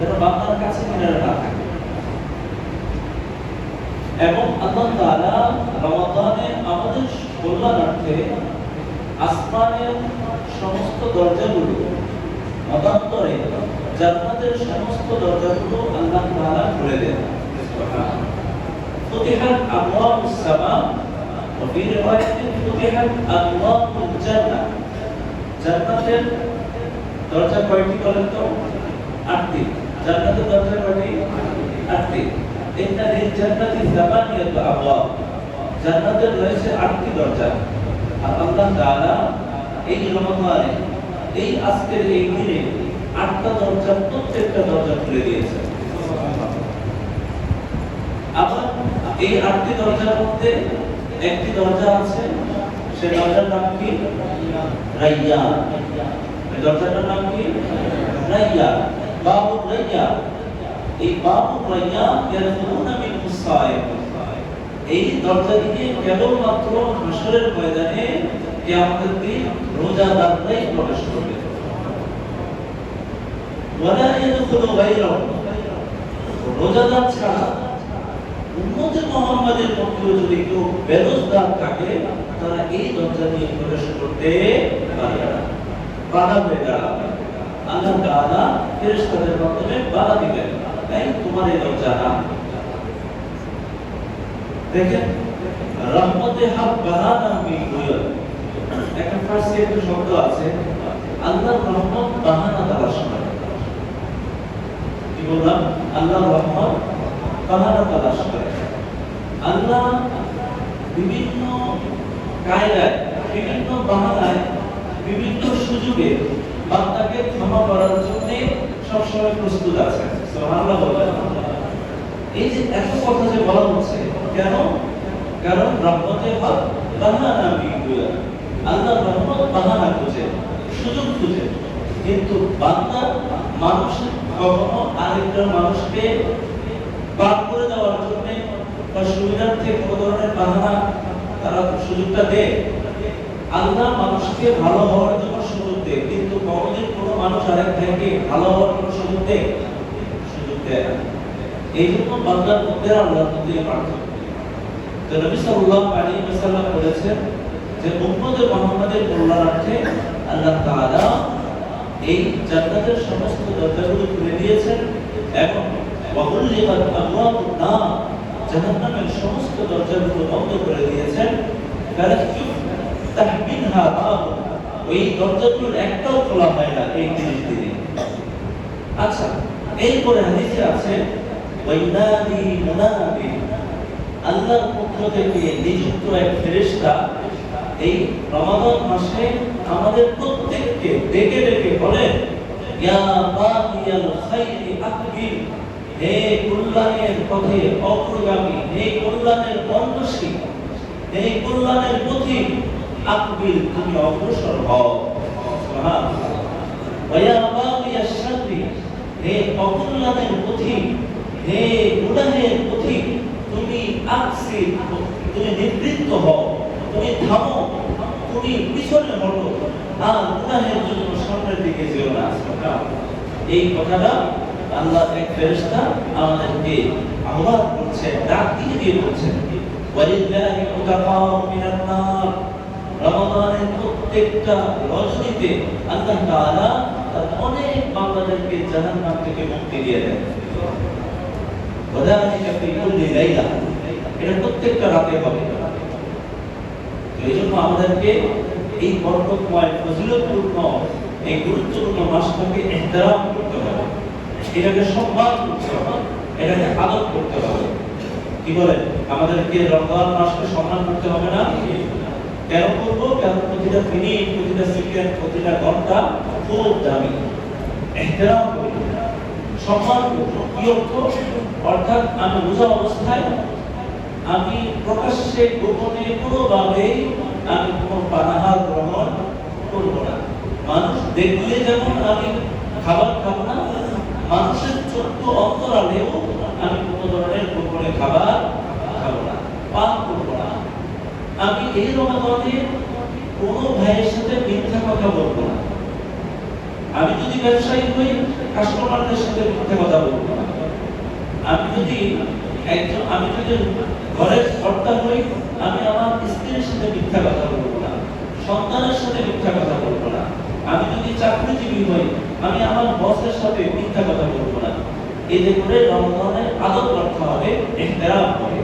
যেন বান্দার কাছে মিনার না এবং আল্লাহ তাআলা রমাদানে আমাদের কল্যাণার্থে আসমানের সমস্ত দরজাগুলো, মতান্তরে জান্নাতের সমস্ত দরজাগুলো আল্লাহ তাআলা খুলে দেন। ফুতিহাত আবওয়াবুস সামা ওয়া ফি রিওয়ায়াতিন ফুতিহাত আবওয়াবুল জান্নাহ। জান্নাতের দরজা কয়টি বলেন তো? আটটি। জান্নাতের দরজা কয়টি আটটি। ইন্না লিল জান্নাতি সামানিয়াতু আবওয়াব জান্নাতের রয়েছে আটটি দরজা। আর আল্লাহ তাআলা এই রমজানে এই আজকের এই দিনে আটটা দরজা, প্রত্যেকটা দরজা খুলে দিয়েছে। আবার এই আটটি দরজার মধ্যে একটি দরজা আছে, সে দরজার নাম কি? রাইয়ান এই দরজাটার নাম কি? রাইয়ান বাবু রাইয়ান এই বাবু রাইয়ান ইয়াদখুলুনা মিন মুসাইব এই দরজা কেবলমাত্র হাসরের ময়দানে কিয়ামতের দিন প্রবেশ করবে। ওয়ালা ইয়াদখুলু রোজাদার ছাড়া উম্মতে মুহাম্মাদের যদি কেউ বেরোজগার থাকে, তারা এই দরজা দিয়ে প্রবেশ করতে পারে না। বাধা হয়ে দাঁড়াবে। আল্লাহ তাআলা ফেরেশতাদের মাধ্যমে বাধা দিবেন। তাই তোমার এই দরজা না দেখেন, রহমতে বাহানা একটা ফার্সি শব্দ আছে, আল্লাহর রহমত বাহানা করে কি বললাম? আল্লাহর রহমত বাহানা করে আল্লাহ বিভিন্ন কায়দায় বিভিন্ন বাহানায় বিভিন্ন সুযোগে বান্দাকে ক্ষমা করার জন্য সবসময় প্রস্তুত আছে সুবহানাল্লাহ বলেন এই যে এত কথা যে বলা হচ্ছে, কেন? কারণ রহমতে হক বাহানা বিগুলা আল্লাহ রহমত বাহানা খুঁজে, সুযোগ খুঁজে। কিন্তু বান্দা মানুষ কখনো আরেকটা মানুষকে পার করে দেওয়ার জন্য বা সুবিধার্থে কোনো ধরনের বাহানা তারা সুযোগটা দেয়। আল্লাহ মানুষকে ভালো হওয়ার জন্য সুযোগ দেয়, কিন্তু কোনোদিন কোনো মানুষ আরেক ভাইকে ভালো হওয়ার জন্য সুযোগ দেয়। সুযোগ দেয় না। এই জন্য বান্দার মধ্যে আল্লাহর মধ্যে পার্থক্য। তো নবী সাল্লাল্লাহু আলাইহি ওয়াসাল্লাম বলেছেন যে, উম্মতে মুহাম্মাদের কল্যাণার্থে আল্লাহ তাআলা এই জান্নাতের সমস্ত দরজাগুলো খুলে দিয়েছেন এবং ওয়াহুল্লিকাত আবওয়াবুন নার, জাহান্নামের সমস্ত দরজাগুলো বন্ধ করে দিয়েছেন। ফালাকিউ তাহমিনহা বাব, ওই দরজাগুলোর একটাও খোলা হয় না এই 30 দিনে। আচ্ছা এরপরে হাদিসে আছে ওয়াইনাদি মুনাদি। আল্লাহর পক্ষ থেকে নিযুক্ত এক ফেরেশতা এই রমাদান মাসে আমাদের প্রত্যেককে ডেকে ডেকে বলেন, ইয়া বাগিয়াল খাইরি আকবিল হে কল্যাণের পথে অগ্রগামী, হে কল্যাণের বন্ধশী হে কল্যাণের পথিক আকবিল তুমি অগ্রসর হও। সুবহানাল্লাহ। ওয়া বাগিয়াশ শাররি, হে অকল্যাণের পথিক হে গুনাহের পথিক তুমি আকসি তুমি নিবৃত্ত হও। তুমি থামো। তুমি পিছনে হটো। আর গুনাহের জন্য সামনের দিকে যেও না এই কথাটা আল্লাহ এক ফেরেশতা আমাদেরকে আহ্বান করছে ডাক দিয়ে দিয়ে বলছেন। ওয়ালিল্লাহি মুতাকাউ মিনান নার। রমাদানের প্রত্যেকটা রজনীতে আল্লাহ তাআলা তার অনেক বান্দাদেরকে জাহান্নাম থেকে মুক্তি দিয়ে দেন। আমাদেরকে এটাকে সম্মান করতে হবে। কি বলে? আমাদেরকে রমজান মাসকে সম্মান করতে হবে না? কেন করব? কারণ প্রতিটা মিনিট প্রতিটা সেকেন্ড প্রতিটা ঘণ্টা খুব দামি। এহতেরাম কি অর্থ অর্থাৎ আমি রোজা অবস্থায়, আমি প্রকাশ্যে গোপনে কোনোভাবেই আমি কোনো পানাহার গ্রহণ করব না। মানুষ দেখলে যেমন আমি খাবার খাব না, মানুষের ছোট্ট অন্তরালেও আমি কোনো ধরনের গোপনে খাবার খাব না, পান করব না। আমি এই রমাদানে কোনো ভাইয়ের সাথে মিথ্যা কথা বলব না। আমি যদি ব্যবসায়ী হই কাস্টমারদের সাথে মিথ্যা কথা বলব আমি যদি একজন আমি যদি ঘরের কর্তা হই, আমি আমার স্ত্রীর সাথে মিথ্যা কথা বলব না। সন্তানের সাথে মিথ্যা কথা বলব না। আমি যদি চাকরিজীবী হই, আমি আমার বসের সাথে মিথ্যা কথা বলব না। এতে করে রমজানের আদব করতে হবে, এহতেরাম হবে।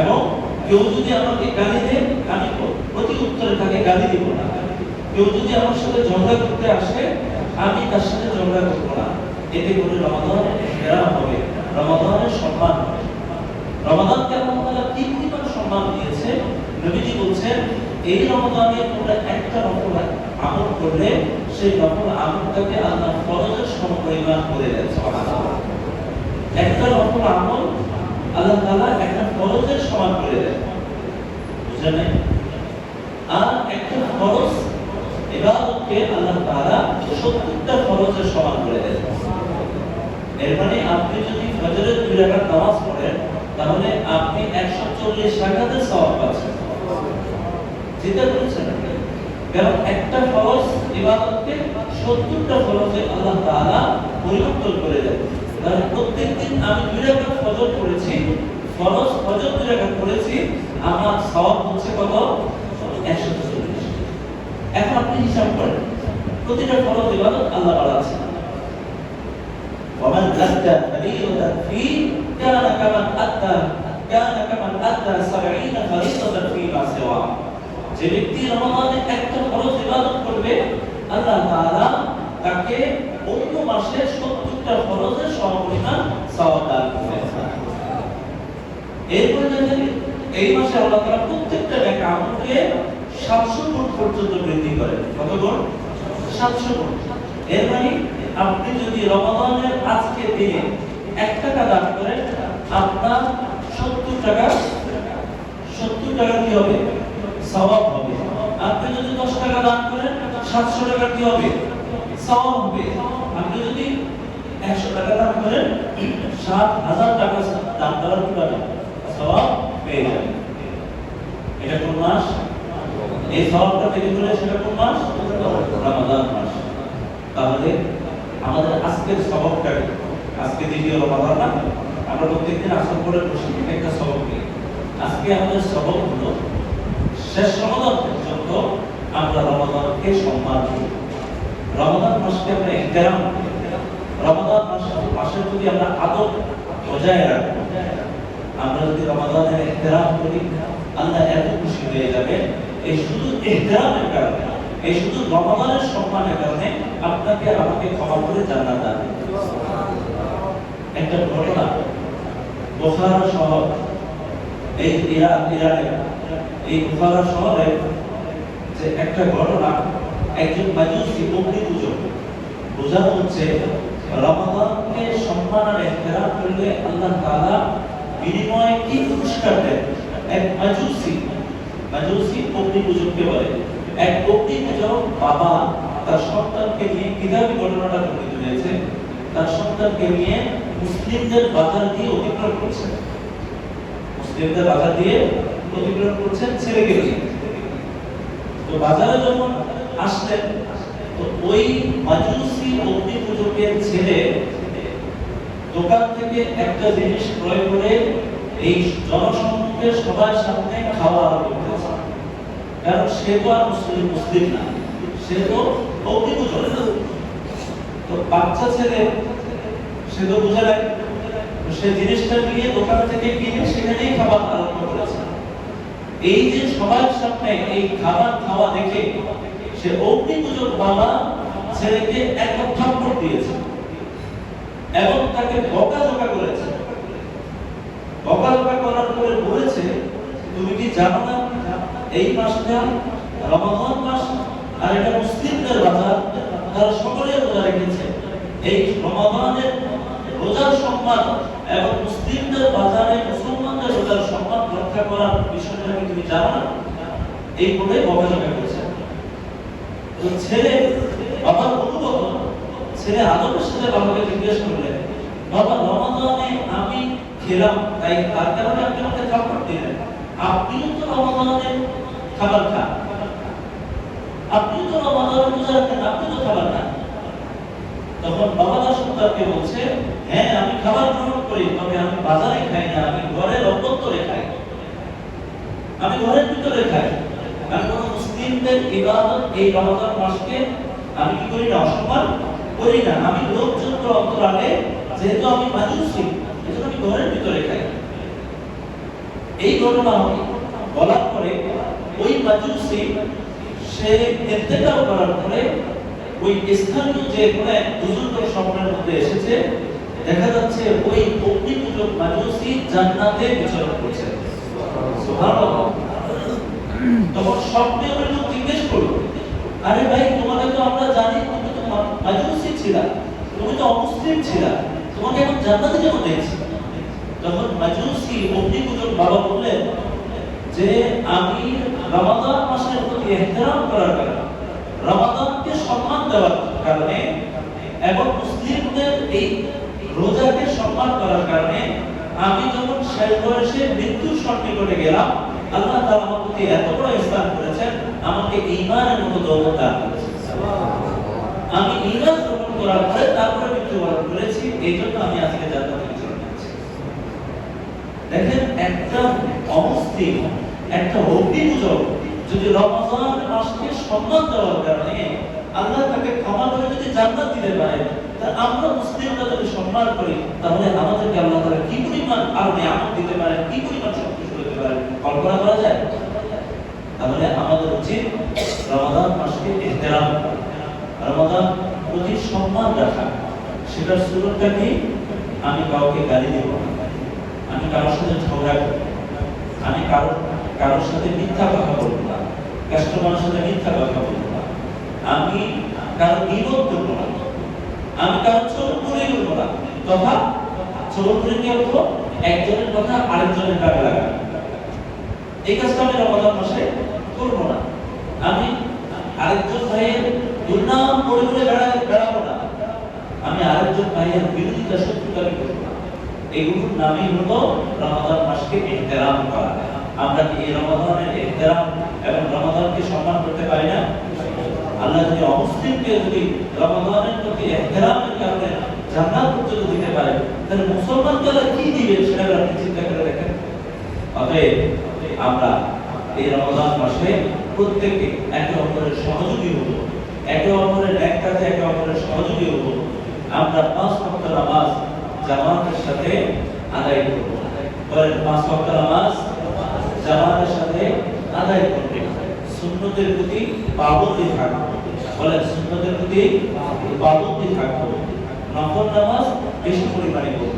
এবং কেউ যদি আমাকে গালি দেয় আমি প্রতি উত্তরে তাকে গালি দিব না। কেউ যদি আমার সাথে ঝগড়া করতে আসে আমি তার সাথে ঝগড়া করব না। এতে করে রমাদানের এহতেরাম হবে। রমাদানের সম্মান হবে। রমাদানকে আল্লাহ তাআলা তিন পরিমাণ সম্মান দিয়েছে? নবীজি বলছেন, এই রমাদানে তোমরা একটা নফল আমল করলে, সেই নফল আমলটাকে আল্লাহ ফরজের সমপরিমাণ করে দেন। একটা নফল আমল আল্লাহ তাআলা একটা ফরজের সমান করে দেন। বুঝলেন আর একটা ফরজ ইবাদতকে আল্লাহ তাআলা 70টা ফরজের সমান করে দেন। এর মানে আপনি যদি ফজরের দুই রাকাত নামাজ পড়েন, তাহলে আপনি 140 রাকাতের সওয়াব পাচ্ছেন। চিন্তা করেছেন কারণ একটা ফরজ ইবাদতকে 70টা ফরজে আল্লাহ তাআলা পরিবর্তন করে দেন। তাহলে প্রত্যেকদিন আমি দুই রাকাত ফজর পড়েছি, ফরজ ফজর দুই রাকাত পড়েছি, আমার সওয়াব হচ্ছে কত? 140 এখন আপনি হিসাব করেন প্রতিটা ফরজ ইবাদত আল্লাহ বাড়াচ্ছেন ومن أدى فريضة فيه كان كمن أدى كان كمن أدى سبعين فريضة فيما سواه যে ব্যক্তি রমাদানে একটা ফরজ ইবাদত করবে আল্লাহ তাআলা তাকে অন্য মাসে 70টা ফরজের সমপরিমাণ সওয়াব দান করবেন এরপর দেখেন এই মাসে আল্লাহ তাআলা প্রত্যেকটা নেক আমলকে 700 গুণ পর্যন্ত বৃদ্ধি করেন কত গুণ 700 গুণ এর মানে আপনি যদি রমাদানের আজকে দিনে এক টাকা দান করেন, আপনার সত্তর টাকা সত্তর টাকা কি হবে? সওয়াব হবে। আপনি যদি দশ টাকা দান করেন, সাতশো টাকা কি হবে? সওয়াব হবে। আপনি যদি একশো টাকা দান করেন, সাত হাজার টাকা দান করার কি পাবেন? সওয়াব পেয়ে যাবেন। এটা কোন মাস? এই সওয়াবটা পেতে হলে সেটা কোন মাস? রমাদান মাস। তাহলে আমাদের আজকের সবকটা আজকে দ্বিতীয় রমাদান না? আমরা প্রত্যেকদিন আসর করে বসি একটা সবক নিয়ে। আজকে আমাদের সবক হলো শেষ রমাদান পর্যন্ত আমরা রমাদানকে সম্মান দিই রমাদান মাসকে আমরা ইহতেরাম করি। রমাদান মাস মাসের যদি আমরা আদব বজায় রাখব আমরা যদি রমাদানের ইহতেরাম করি, আল্লাহ এত খুশি হয়ে যাবে এই শুধু ইহতেরামের কারণে, এই শুধু রমাদানের সম্মানের কারণে আপনাকে আমাকে ক্ষমা করে জান্নাত দান একটা ঘটনা, বোখারা শহর, এই ইরান ইরানে এই বোখারা শহরে যে একটা ঘটনা, একজন মাজুসি অগ্নি পূজক বোঝানো হচ্ছে রমাদানকে সম্মান আর এহতেরাম করলে আল্লাহ তাআলা বিনিময়ে কি পুরস্কার দেন? এক মাজুসি মাজুসি বলে। তো বাজারে যখন তো ওই ছেলে দোকান থেকে একটা জিনিস ক্রয় করে এই জনসম্মুখে সবার সামনে খাওয়া কারণ সে তো আর মুসলিম মুসলিম না। সে তো অগ্নি পূজক না তো বাচ্চা ছেলে, সে তো বুঝে নাই সে জিনিসটা নিয়ে দোকান থেকে কিনে সেখানেই খাবার আরম্ভ করেছে। এই যে সবার সামনে এই খাবার খাওয়া দেখে সে অগ্নি পূজক বাবা ছেলেকে এক থাপ্পড় দিয়েছে এবং তাকে বকা বকাঝকা করেছে। বকাঝকা করার পরে বলেছে, তুমি কি জানো না এই মাসটা রমাদান মাস, আর এটা মুসলিমদের বাজার তারা সকলে রোজা রেখেছে। এই রমাদানের রোজার সম্মান এবং মুসলিমদের বাজারে মুসলমানদের রোজার সম্মান রক্ষা করার বিষয়টা কি তুমি জানো না? এই বলে বকাঝকা করেছে। ছেলে, বাবার অনুভব ছেলে আদবের সাথে বাবাকে জিজ্ঞেস করলেন বাবা, রমাদানে আমি খেলাম, তাই তার কারণে আপনি আমাকে খাবার দিলেন। আপনিও তো রমাদানে খাবার খান। আপনি তো রমাদানে রোজা রাখেন, আপনি তো খাবার খান। তখন আমাকে বলছে হ্যাঁ আমি খাবার গ্রহণ করি, তবে আমি বাজারে খাই না, আমি ঘরের অভ্যন্তরে খাই। আমি ঘরের ভিতরে খাই। আমি কোন মুসলিমদের ইবাদত এই রমজান মাসকে আমি কি করি না, অসম্মান করি না? আমি লোকজন অন্তরালে যেহেতু আমি মাজুসি এজন্য আমি ঘরের ভিতরে খাই। এই ঘটনা বলার পরে ওই মাজুসি সে ইন্তেকাল করার পরে ওই স্থানীয় যে কোনো এক বুজুর্গ সময়ের মধ্যে এসেছে, দেখা যাচ্ছে ওই অগ্নি পূজক মাজুসি জান্নাতে বিচরণ করছে। তখন লোক জিজ্ঞেস করল, আরে ভাই তোমাকে তো আমরা জানি, তুমি তো মাজুসি ছিলা, তুমি তো অমুসলিম ছিলা, তোমাকে এখন জান্নাতে কেন দেখছি? তখন মাজুসি অগ্নিপূজক বাবা বললেন যে আমি রমাদান মাসের প্রতি এহতেরাম করার কারণে, রমাদানকে সম্মান দেওয়ার কারণে এবং মুসলিমদের এই রোজাকে সম্মান করার কারণে আমি যখন শেষ বয়সে মৃত্যুর সন্নিকটে গেলাম, আল্লাহ তাআলা আমার প্রতি এত বড় ইসলাম করেছেন, আমাকে ঈমানের মতো দৌলত দান করেছেন। আমি ঈমান গ্রহণ করার পরে তারপরে মৃত্যুবরণ করেছি, এই জন্য আমি আজকে বিচরণ দেখেন, একটা অমুসলিম একটা অগ্নি পূজক যদি রমজান মাসকে সম্মান দেওয়ার কারণে আল্লাহ তাকে ক্ষমা করে যদি জান্নাত দিতে পারে, তা আমরা মুসলিমরা যদি সম্মান করি, তাহলে আমাদেরকে আল্লাহ তাআলা কি পরিমাণ দিতে পারে, কি পরিমাণ সন্তুষ্ট হতে পারে, কল্পনা করা যায়? তাহলে আমাদের উচিত রমাদান মাসকে ইহতেরাম করা। রমাদান প্রতি সম্মান রাখা। সেটার সুরতটা কি? আমি কাউকে গালি দেব আমি কারোর সাথে ঝগড়া করব আমি কারোর কারোর সাথে মিথ্যা কথা বলব না, কাস্টমারের সাথে মিথ্যা কথা বলব না। আমি কারও বিরোধ করব না। আমি কারও ছোট করে করব না। তথা ছোট করে কি একজনের কথা আরেকজনের কাজে এই কাজটা আমি রমাদান মাসে করব না। আমি আরেকজন ভাইয়ের দুর্নাম করে করে বেড়া, বেড়াবো না। আমি আরেকজন ভাইয়ের বিরোধিতা শত্রুতা করব না। এগুলোর নামই হলো রমাদান মাসকে ইহতেরাম করা। আমরা কি এই রমাদানের ইহতেরাম এবং রমাদানকে সম্মান করতে পারি না? আল্লাহ যদি অমুসলিমকে যদি রমাদানের প্রতি ইহতেরামের কারণে জান্নাত পর্যন্ত দিতে পারে, তাহলে মুসলমান তারা কি দিবে সেটা আপনি চিন্তা করে দেখেন। অতএব আমরা এই রমজান মাসে প্রত্যেকে একে অপরের সহযোগী হব, একে অপরের এক কাজে একে অপরের সহযোগী হব। আমরা পাঁচ ওয়াক্ত নামাজ জামাতের সাথে আদায় করব। পাঁচ ওয়াক্ত নামাজ জামাতের সাথে আদায় করব সুন্নতের প্রতি পাবন্দি থাকব বলেন, সুন্নতের প্রতি পাবন্দি থাকব নফল নামাজ বেশি পরিমাণে করব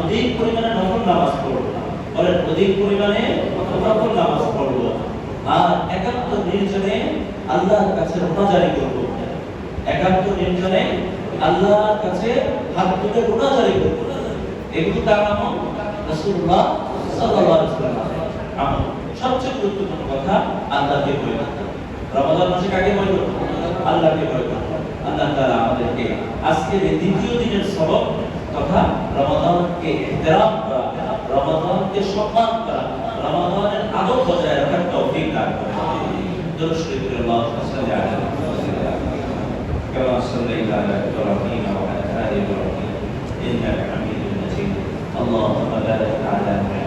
অধিক পরিমাণে নফল নামাজ পড়ব বলেন, অধিক পরিমাণে নফল নামাজ পড়ব আর একান্ত নির্জনে আল্লাহর কাছে রোনাজারি করব একান্ত নির্জনে আল্লাহর কাছে হাত তুলে রোনাজারি করব এগুলো তার নাম? রাসূলুল্লাহ সাল্লাল্লাহু আমল সবচেয়ে গুরুত্বপূর্ণ কথা আল্লাহকে ভয় করতে রমাদান মাসে কাকে ভয় করতে আল্লাহকে ভয় করতে আল্লাহ তাআলা আমাদেরকে আজকের এই দ্বিতীয় দিনের সবক তথা রমাদানকে ইহতিরাম করা রমাদানকে সম্মান করা রমাদানের আদব বজায় রাখার তৌফিক দান করে দরুদ শরীফ পড়ে আল্লাহু সাল্লি আলা كما صليت على ابراهيم وعلى ال ابراهيم انك حميد مجيد اللهم بارك على محمد